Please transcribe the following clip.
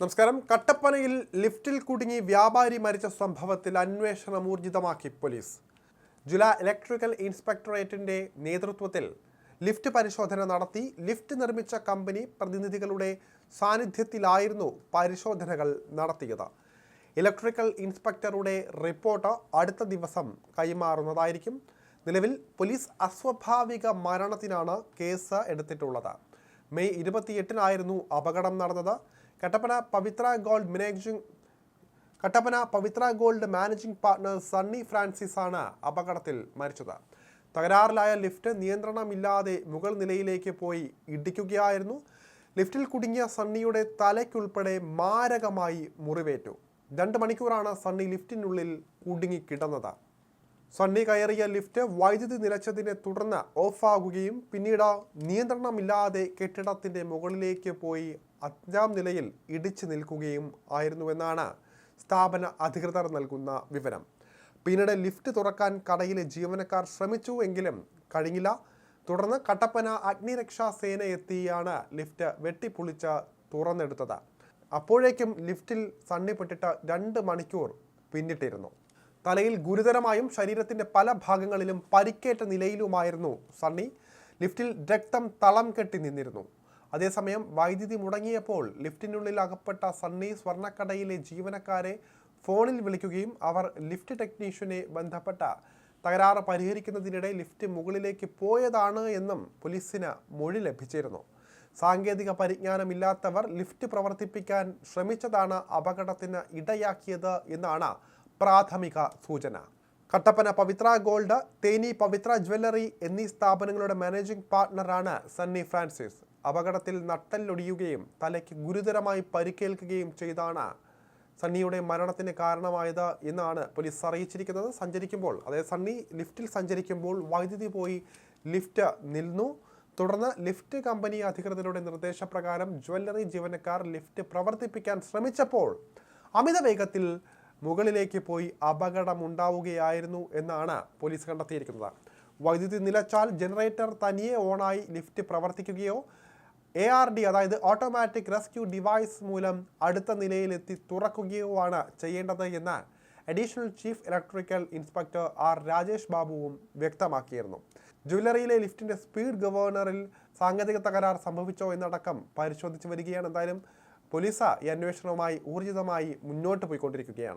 നമസ്കാരം. കട്ടപ്പനയിൽ ലിഫ്റ്റിൽ കുടുങ്ങി വ്യാപാരി മരിച്ച സംഭവത്തിൽ അന്വേഷണം ഊർജിതമാക്കി പോലീസ്. ജില്ലാ ഇലക്ട്രിക്കൽ ഇൻസ്പെക്ടറേറ്റിന്റെ നേതൃത്വത്തിൽ ലിഫ്റ്റ് പരിശോധന നടത്തി. ലിഫ്റ്റ് നിർമ്മിച്ച കമ്പനി പ്രതിനിധികളുടെ സാന്നിധ്യത്തിലായിരുന്നു പരിശോധനകൾ നടത്തിയത്. ഇലക്ട്രിക്കൽ ഇൻസ്പെക്ടറുടെ റിപ്പോർട്ട് അടുത്ത ദിവസം കൈമാറുന്നതായിരിക്കും. നിലവിൽ പോലീസ് അസ്വാഭാവിക മരണത്തിനാണ് കേസ് എടുത്തിട്ടുള്ളത്. മെയ് ഇരുപത്തിയെട്ടിനായിരുന്നു അപകടം നടന്നത്. Kattappana Pavithra gold managing Kattappana Pavithra gold managing partner Sunny Francis ആണ് അപകടത്തിൽ മരിച്ചത്. തകരാറിലായ ലിഫ്റ്റ് നിയന്ത്രണമില്ലാതെ മുകൾ നിലയിലേക്ക് പോയി ഇടിക്കുകയായിരുന്നു. ലിഫ്റ്റിൽ കുടുങ്ങിയ സണ്ണിയുടെ തലയ്ക്കുൾപ്പെടെ മാരകമായി മുറിവേറ്റു. രണ്ട് മണിക്കൂറാണ് സണ്ണി ലിഫ്റ്റിനുള്ളിൽ കുടുങ്ങിക്കിടന്നത് സണ്ണി കയറിയ ലിഫ്റ്റ് വൈദ്യുതി നിലച്ചതിനെ തുടർന്ന് ഓഫാകുകയും പിന്നീട് നിയന്ത്രണമില്ലാതെ കെട്ടിടത്തിന്റെ മുകളിലേക്ക് പോയി അഞ്ചാം നിലയിൽ ഇടിച്ചു നിൽക്കുകയും ആയിരുന്നുവെന്നാണ് സ്ഥാപന അധികൃതർ നൽകുന്ന വിവരം. പിന്നീട് ലിഫ്റ്റ് തുറക്കാൻ കടയിലെ ജീവനക്കാർ ശ്രമിച്ചു എങ്കിലും കഴിഞ്ഞില്ല. തുടർന്ന് കട്ടപ്പന അഗ്നിരക്ഷാ സേന എത്തിയാണ് ലിഫ്റ്റ് വെട്ടിപ്പൊളിച്ച് തുറന്നെടുത്തത്. അപ്പോഴേക്കും ലിഫ്റ്റിൽ സണ്ണിപ്പെട്ടിട്ട് രണ്ട് മണിക്കൂർ പിന്നിട്ടിരുന്നു. തലയിൽ ഗുരുതരമായും ശരീരത്തിന്റെ പല ഭാഗങ്ങളിലും പരിക്കേറ്റ നിലയിലുമായിരുന്നു സണ്ണി. ലിഫ്റ്റിൽ രക്തം തളം കെട്ടി നിന്നിരുന്നു. അതേസമയം വൈദ്യുതി മുടങ്ങിയപ്പോൾ ലിഫ്റ്റിനുള്ളിൽ അകപ്പെട്ട സണ്ണി സ്വർണക്കടയിലെ ജീവനക്കാരെ ഫോണിൽ വിളിക്കുകയും അവർ ലിഫ്റ്റ് ടെക്നീഷ്യനെ ബന്ധപ്പെട്ട തകരാറ് പരിഹരിക്കുന്നതിനിടെ ലിഫ്റ്റ് മുകളിലേക്ക് പോയതാണ് എന്നും പോലീസിന് മൊഴി ലഭിച്ചിരുന്നു. സാങ്കേതിക പരിജ്ഞാനമില്ലാത്തവർ ലിഫ്റ്റ് പ്രവർത്തിപ്പിക്കാൻ ശ്രമിച്ചതാണ് അപകടത്തിന് ഇടയാക്കിയത് എന്നാണ് പ്രാഥമിക സൂചന. കട്ടപ്പന പവിത്ര ഗോൾഡ് തേനി പവിത്ര ജ്വല്ലറി എന്നീ സ്ഥാപനങ്ങളുടെ മാനേജിംഗ് പാർട്ണറാണ് സണ്ണി ഫ്രാൻസിസ്. അപകടത്തിൽ നട്ടല്ലൊടിയുകയും തലയ്ക്ക് ഗുരുതരമായി പരിക്കേൽക്കുകയും ചെയ്താണ് സണ്ണിയുടെ മരണത്തിന് കാരണമായത് എന്നാണ് പോലീസ് അറിയിച്ചിരിക്കുന്നത്. സഞ്ചരിക്കുമ്പോൾ അതായത് സണ്ണി ലിഫ്റ്റിൽ സഞ്ചരിക്കുമ്പോൾ വൈദ്യുതി പോയി ലിഫ്റ്റ് നിന്നു തുടർന്ന് ലിഫ്റ്റ് കമ്പനി അധികൃതരുടെ നിർദ്ദേശപ്രകാരം ജ്വല്ലറി ജീവനക്കാർ ലിഫ്റ്റ് പ്രവർത്തിപ്പിക്കാൻ ശ്രമിച്ചപ്പോൾ അമിത വേഗത്തിൽ മുകളിലേക്ക് പോയി അപകടമുണ്ടാവുകയായിരുന്നു എന്നാണ് പോലീസ് കണ്ടെത്തിയിരിക്കുന്നത്. വൈദ്യുതി നിലച്ചാൽ ജനറേറ്റർ തനിയെ ഓണായി ലിഫ്റ്റ് പ്രവർത്തിക്കുകയോ എ ആർ ഡി അതായത് ഓട്ടോമാറ്റിക് റെസ്ക്യൂ ഡിവൈസ് മൂലം അടുത്ത നിലയിലെത്തി തുറക്കുകയോ ആണ് ചെയ്യേണ്ടത് എന്ന് additional chief electrical inspector R Rajesh ബാബുവും വ്യക്തമാക്കിയിരുന്നു. ജ്വല്ലറിയിലെ ലിഫ്റ്റിന്റെ സ്പീഡ് ഗവർണറിൽ സാങ്കേതിക തകരാർ സംഭവിച്ചോ എന്നടക്കം പരിശോധിച്ചു വരികയാണ്. എന്തായാലും പോലീസ് ഈ അന്വേഷണവുമായി ഊർജിതമായി മുന്നോട്ട് പോയിക്കൊണ്ടിരിക്കുകയാണ്.